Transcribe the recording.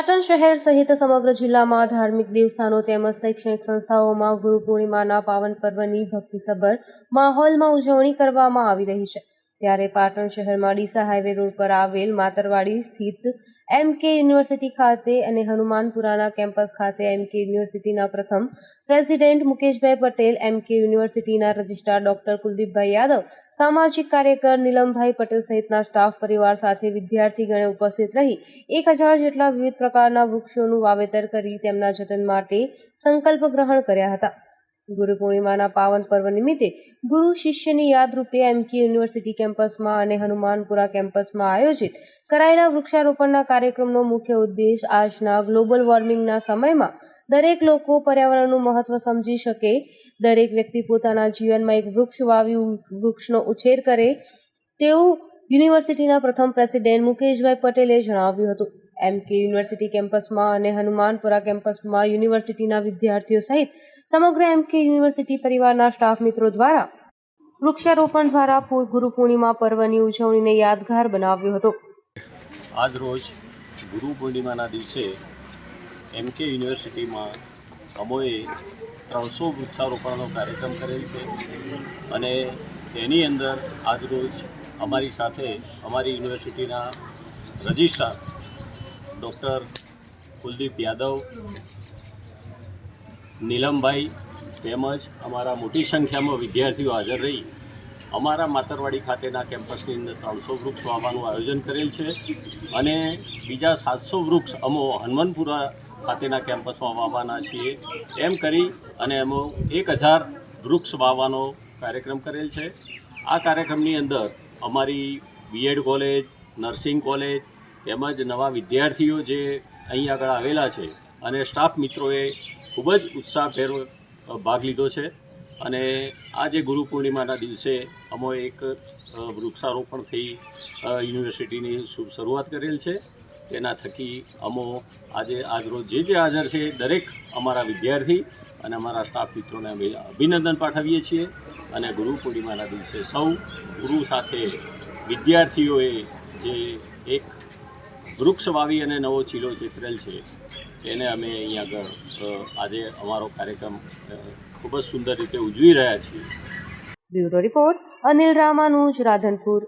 પાટણ શહેર સહિત સમગ્ર જિલ્લામાં ધાર્મિક દેવસ્થાનો તેમજ શૈક્ષણિક સંસ્થાઓમાં ગુરુ પૂર્ણિમાના પાવન પર્વની ભક્તિસભર માહોલમાં ઉજવણી કરવામાં આવી રહી છે. ત્યારે પાટણ શહેરમાં ડીસા હાઈવે રોડ પર આવેલ માતરવાડી સ્થિત એમ કે યુનિવર્સિટી ખાતે અને હનુમાનપુરાના કેમ્પસ ખાતે એમ કે યુનિવર્સિટીના પ્રથમ પ્રેસિડેન્ટ મુકેશભાઈ પટેલ, એમ કે યુનિવર્સિટીના રજિસ્ટ્રાર ડોક્ટર કુલદીપભાઈ યાદવ, સામાજિક કાર્યકર નીલમભાઈ પટેલ સહિતના સ્ટાફ પરિવાર સાથે વિદ્યાર્થીગણે ઉપસ્થિત રહી એક હજાર જેટલા વિવિધ પ્રકારના વૃક્ષોનું વાવેતર કરી તેમના જતન માટે સંકલ્પ ગ્રહણ કર્યા હતા. ગુરુ પૂર્ણિમાના પાવન પર્વ નિમિત્તે ગુરુ શિષ્યની યાદરૂપે એમકે યુનિવર્સિટી કેમ્પસમાં અને હનુમાનપુરા કેમ્પસમાં આયોજિત કરાયેલા વૃક્ષારોપણના કાર્યક્રમનો મુખ્ય ઉદ્દેશ આજના ગ્લોબલ વોર્મિંગના સમયમાં દરેક લોકો પર્યાવરણનું મહત્વ સમજી શકે. દરેક વ્યક્તિ પોતાના જીવનમાં એક વૃક્ષ વાવી વૃક્ષનો ઉછેર કરે. તેવું યુનિવર્સિટીના પ્રથમ પ્રેસિડેન્ટ મુકેશભાઈ પટેલે જણાવ્યું હતું. એમ કે યુનિવર્સિટી કેમ્પસમાં અને હનુમાનપુરા કેમ્પસમાં યુનિવર્સિટીના વિદ્યાર્થીઓ સહિત સમગ્ર એમ કે યુનિવર્સિટી પરિવારના સ્ટાફ મિત્રો દ્વારા વૃક્ષારોપણ દ્વારા ગુરુ પૂર્ણિમા પર્વની ઉજવણીને યાદગાર બનાવ્યો હતો. આજ રોજ ગુરુ પૂર્ણિમાના દિવસે એમ કે યુનિવર્સિટીમાં અમોએ ત્રણસો વૃક્ષારોપણનો કાર્યક્રમ કરેલ છે અને તેની અંદર આજ રોજ અમારી સાથે અમારી યુનિવર્સિટીના રજિસ્ટ્રાર ડૉક્ટર કુલદીપ યાદવ, નીલમભાઈ તેમજ અમારા મોટી સંખ્યામાં વિદ્યાર્થીઓ હાજર રહી. અમારા માતરવાડી ખાતેના કેમ્પસની અંદર ત્રણસો વૃક્ષ વાવવાનું આયોજન કરેલ છે અને બીજા સાતસો વૃક્ષ અમો હનુમાનપુરા ખાતેના કેમ્પસમાં વાવવાના છીએ. એમ કરી અને અમો એક હજાર વૃક્ષ વાવવાનો કાર્યક્રમ કરેલ છે. આ કાર્યક્રમની અંદર અમારી બીએડ કોલેજ નર્સિંગ કોલેજ તેમજ નવા વિદ્યાર્થીઓ જે અહીં આગળ આવેલા છે અને સ્ટાફ મિત્રોએ ખૂબ જ ઉત્સાહભેર ભાગ લીધો છે. અને આજે ગુરુ પૂર્ણિમાના દિવસે અમો એક વૃક્ષારોપણ થઈ યુનિવર્સિટીની શરૂઆત કરેલ છે. તેના થકી અમો આજે આજરોજ જે જે હાજર છે દરેક અમારા વિદ્યાર્થી અને અમારા સ્ટાફ મિત્રોને અમે અભિનંદન પાઠવીએ છીએ. અને ગુરુ પૂર્ણિમાના દિવસે સૌ ગુરુ સાથે વિદ્યાર્થીઓએ જે એક વૃક્ષ વાવી અને નવો ચીલો ચિતરેલ છે એને અમે અહીં આગળ આજે અમારો કાર્યક્રમ ખૂબ જ સુંદર રીતે ઉજવી રહ્યા છીએ. Bureau report, Anil Ramanuj, Radhanpur.